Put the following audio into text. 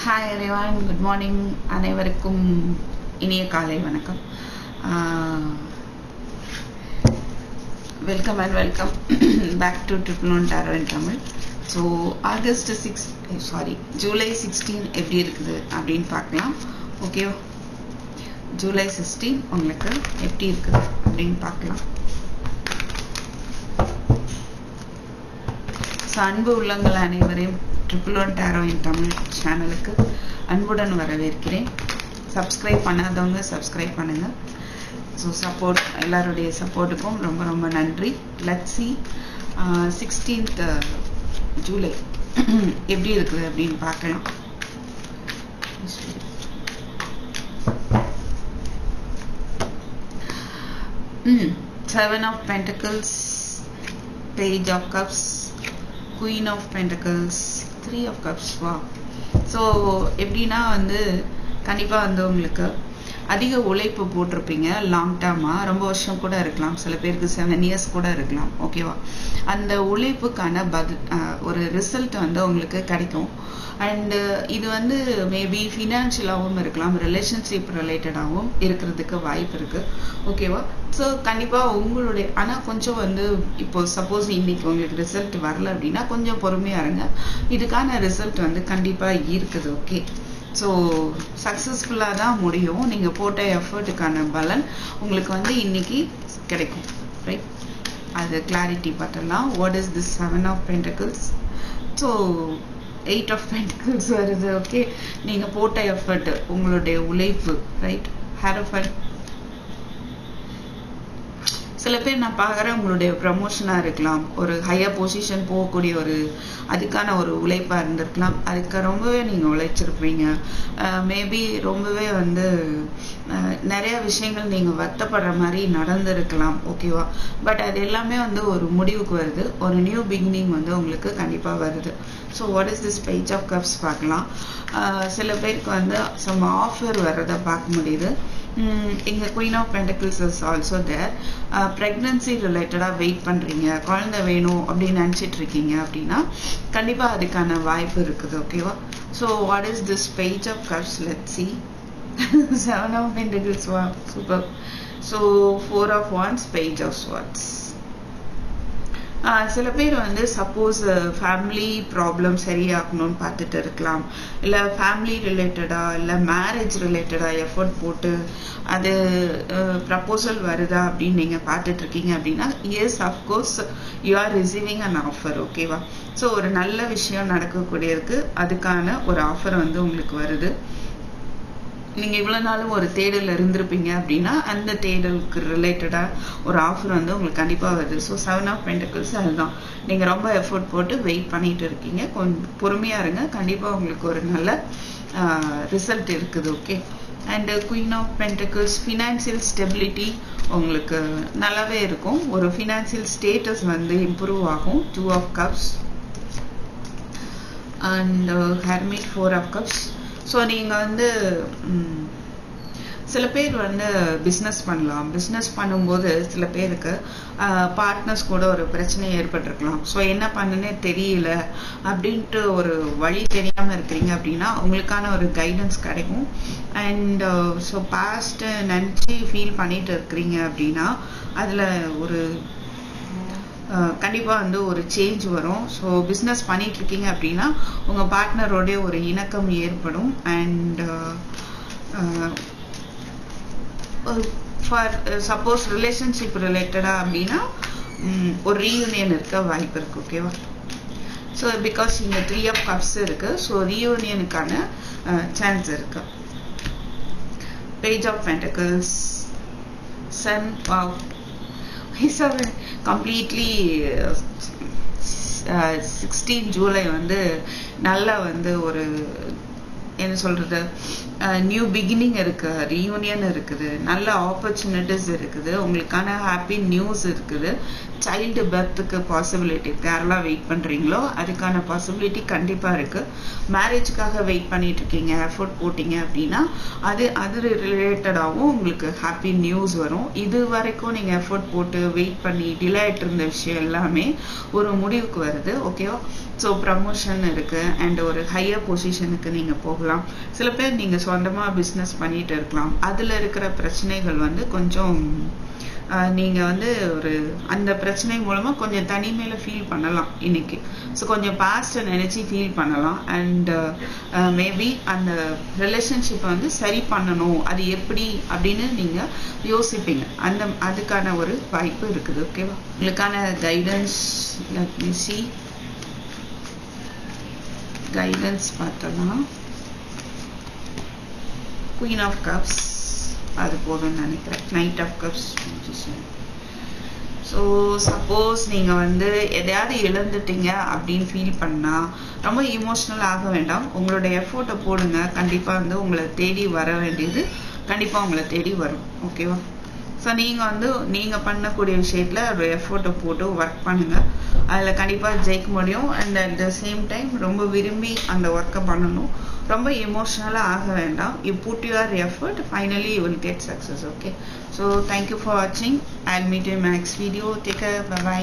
Hi everyone good morning அனைவருக்கும் இனிய காலை வணக்கம். Welcome and welcome back to triple one tarot in Tamil so August six sorry July sixteen எப்படி இருக்குது அப்படின்னு பார்க்கலாம். ஓகேவா ஜூலை சிக்ஸ்டீன் உங்களுக்கு எப்படி இருக்குது அப்படின்னு பார்க்கலாம். ஸோ அன்பு உள்ளங்கள் அனைவரையும் ட்ரிபிள் ஒன் டேரோ தமிழ் சேனலுக்கு அன்புடன் வரவேற்கிறேன். சப்ஸ்கிரைப் பண்ணாதவங்க சப்ஸ்கிரைப் பண்ணுங்கள் ஸோ சப்போர்ட் எல்லாருடைய சப்போர்ட்டுக்கும் ரொம்ப ரொம்ப நன்றி. லட்சி சிக்ஸ்டீன்த் ஜூலை எப்படி இருக்குது அப்படின்னு பார்க்கலாம். Seven of pentacles page of cups queen of pentacles three of cups வா ஸோ எப்படின்னா வந்து கண்டிப்பாக வந்து உங்களுக்கு அதிக உழைப்பு போட்டிருப்பீங்க லாங் டேர்மாக ரொம்ப வருஷம் கூட இருக்கலாம். சில பேருக்கு செவன் இயர்ஸ் கூட இருக்கலாம். ஓகேவா அந்த உழைப்புக்கான பதில் ஒரு ரிசல்ட் வந்து உங்களுக்கு கிடைக்கும். அண்டு இது வந்து மேபி ஃபினான்ஷியலாகவும் இருக்கலாம் ரிலேஷன்ஷிப் ரிலேட்டடாகவும் இருக்கிறதுக்கு வாய்ப்பு இருக்குது ஓகேவா ஸோ கண்டிப்பாக உங்களுடைய ஆனால் கொஞ்சம் வந்து இப்போ சப்போஸ் இன்னைக்கு உங்களுக்கு ரிசல்ட் வரல அப்படின்னா கொஞ்சம் பொறுமையாக இருங்க. இதுக்கான ரிசல்ட் வந்து கண்டிப்பாக இருக்குது. ஓகே ஸோ சக்ஸஸ்ஃபுல்லாக தான் முடியும். நீங்கள் போட்ட எஃபர்ட்டுக்கான பலன் உங்களுக்கு வந்து இன்னைக்கு கிடைக்கும். ரைட் அது கிளாரிட்டி பார்த்தலாம் what is this seven of pentacles so eight of pentacles வருது. ஓகே நீங்கள் போட்ட எஃபர்ட் உங்களுடைய உழைப்பு. ரைட் ஹேரஃபர்ட் சில பேர் நான் பார்க்குறேன் உங்களுடைய ப்ரமோஷனாக இருக்கலாம். ஒரு ஹையர் பொசிஷன் போகக்கூடிய ஒரு அதுக்கான ஒரு உழைப்பாக இருந்திருக்கலாம். அதுக்கு ரொம்பவே நீங்கள் உழைச்சிருப்பீங்க. மேபி ரொம்பவே வந்து நிறையா விஷயங்கள் நீங்கள் வருத்தப்படுற மாதிரி நடந்திருக்கலாம் ஓகேவா பட் அது எல்லாமே வந்து ஒரு முடிவுக்கு வருது. ஒரு நியூ பிகினிங் வந்து உங்களுக்கு கண்டிப்பாக வருது. So what is this page of cups பார்க்கலாம். சில பேருக்கு வந்து சம் ஆஃபர் வர்றதை பார்க்க முடியுது. இங்கே queen of pentacles is also there pregnancy ரிலேட்டடாக வெயிட் பண்ணுறீங்க குழந்தை வேணும் அப்படின்னு நினச்சிட்டு இருக்கீங்க அப்படின்னா கண்டிப்பாக அதுக்கான வாய்ப்பு இருக்குது ஓகேவா so what is this page of cups let see seven of pentacles வா super so four of wands page of swords சில பேர் வந்து சப்போஸ் ஃபேமிலி ப்ராப்ளம் சரியாகணும்னு பார்த்துட்டு இருக்கலாம். இல்லை ஃபேமிலி ரிலேட்டடாக இல்லை மேரேஜ் ரிலேட்டடாக எஃபர்ட் போட்டு அது ப்ரப்போசல் வருதா அப்படின்னு நீங்கள் பார்த்துட்டு இருக்கீங்க அப்படின்னா yes of course you are receiving an offer ஓகேவா ஸோ ஒரு நல்ல விஷயம் நடக்கக்கூடியதுக்கு அதுக்கான ஒரு ஆஃபர் வந்து உங்களுக்கு வருது. நீங்கள் இவ்வளோ நாளும் ஒரு தேடல் இருந்திருப்பீங்க அப்படின்னா அந்த தேடலுக்கு ரிலேட்டடாக ஒரு ஆஃபர் வந்து உங்களுக்கு கண்டிப்பாக வருது. ஸோ செவன் ஆஃப் பென்டக்கிள்ஸ் அதுதான். நீங்கள் ரொம்ப எஃபோர்ட் போட்டு வெயிட் பண்ணிகிட்டு இருக்கீங்க. கொஞ்சம் பொறுமையாக இருங்க. கண்டிப்பாக உங்களுக்கு ஒரு நல்ல ரிசல்ட் இருக்குது okay and queen of pentacles financial stability உங்களுக்கு நல்லாவே இருக்கும். ஒரு ஃபினான்சியல் ஸ்டேட்டஸ் வந்து இம்ப்ரூவ் ஆகும். Two of cups and hermit four of cups so நீங்கள் வந்து சில பேர் வந்து பிஸ்னஸ் பண்ணலாம். பிஸ்னஸ் பண்ணும்போது சில பேருக்கு பார்ட்னர்ஸ் கூட ஒரு பிரச்சனை ஏற்பட்டிருக்கலாம். ஸோ என்ன பண்ணுன்னே தெரியல அப்படின்ட்டு ஒரு வழி தெரியாமல் இருக்கிறீங்க அப்படின்னா உங்களுக்கான ஒரு கைடன்ஸ் கிடைக்கும். அண்ட் ஸோ பாஸ்ட்டு நினச்சி ஃபீல் பண்ணிட்டு இருக்கிறீங்க அப்படின்னா அதில் ஒரு கண்டிப்பாக வந்து ஒரு சேஞ்ச் வரும். ஸோ பிஸ்னஸ் பண்ணிகிட்ருக்கீங்க இருக்கீங்க அப்படின்னா உங்கள் பார்ட்னரோடைய ஒரு இணக்கம் ஏற்படும். அண்ட் ஃபார் சப்போஸ் ரிலேஷன்ஷிப் ரிலேட்டடாக அப்படின்னா ஒரு ரீயூனியன் இருக்க வாய்ப்பு இருக்குது ஓகேவா ஸோ பிகாஸ் இங்கே த்ரீ ஆஃப் கப்ஸ் இருக்குது ஸோ ரீயூனியனுக்கான சான்ஸ் இருக்கு. Page of pentacles sun wow completely sixteen July வந்து நல்லா வந்து ஒரு என்ன சொல்கிறது நியூ பிகினிங் இருக்குது ரீயூனியன் இருக்குது. நல்ல ஆப்பர்ச்சுனிட்டிஸ் இருக்குது. உங்களுக்கான ஹாப்பி நியூஸ் இருக்குது. சைல்டு பர்த்துக்கு பாசிபிலிட்டி யாரெல்லாம் வெயிட் பண்ணுறீங்களோ அதுக்கான பாசிபிலிட்டி கண்டிப்பாக இருக்குது மேரேஜ்க்காக வெயிட் பண்ணிட்டு இருக்கீங்க. எஃபோர்ட் போட்டிங்க அப்படின்னா அது அது ரிலேட்டடாகவும் உங்களுக்கு ஹாப்பி நியூஸ் வரும். இது வரைக்கும் நீங்கள் எஃபோர்ட் போட்டு வெயிட் பண்ணி டிலே ஆகிட்டு இருந்த விஷயம் எல்லாமே ஒரு முடிவுக்கு வருது. ஓகேவா ஸோ ப்ரமோஷன் இருக்குது அண்ட் ஒரு ஹையர் பொசிஷனுக்கு நீங்கள் போக இருக்கலாம். சில பேர் நீங்கள் சொந்தமாக பிஸ்னஸ் பண்ணிட்டு இருக்கலாம். அதில் இருக்கிற பிரச்சனைகள் வந்து கொஞ்சம் நீங்கள் வந்து ஒரு அந்த பிரச்சனை மூலமாக கொஞ்சம் தனிமையில் ஃபீல் பண்ணலாம் இன்னைக்கு. ஸோ கொஞ்சம் பாஸ்ட்டை நினச்சி ஃபீல் பண்ணலாம். அண்ட் மேபி அந்த ரிலேஷன்ஷிப்பை வந்து சரி பண்ணணும். அது எப்படி அப்படின்னு நீங்கள் யோசிப்பீங்க. அந்த அதுக்கான ஒரு வாய்ப்பு இருக்குது. ஓகேவா உங்களுக்கான கைடன்ஸ் சி கைடன்ஸ் பார்த்தோம்னா குயின் ஆஃப் கப்ஸ் அது போதும்னு நினைக்கிறேன். Knight of cups so suppose நீங்கள் வந்து எதையாவது இழந்துட்டீங்க அப்படின்னு ஃபீல் பண்ணால் ரொம்ப இமோஷ்னல் ஆக வேண்டாம். உங்களோட எஃபோர்ட்டை போடுங்க. கண்டிப்பாக வந்து உங்களை தேடி வர வேண்டியது கண்டிப்பாக உங்களை தேடி வரும். ஓகேவா ஸோ நீங்கள் வந்து நீங்கள் பண்ணக்கூடிய விஷயத்தில் ஒரு எஃபோர்ட்டை போட்டு ஒர்க் பண்ணுங்கள் அதில் கண்டிப்பாக ஜெயிக்க முடியும். And at the same time ரொம்ப விரும்பி அந்த ஒர்க்கை பண்ணணும். ரொம்ப எமோஷ்னலாக ஆக வேண்டாம். You put your effort finally you will get success okay so thank you for வாட்சிங் I meet you next video take bye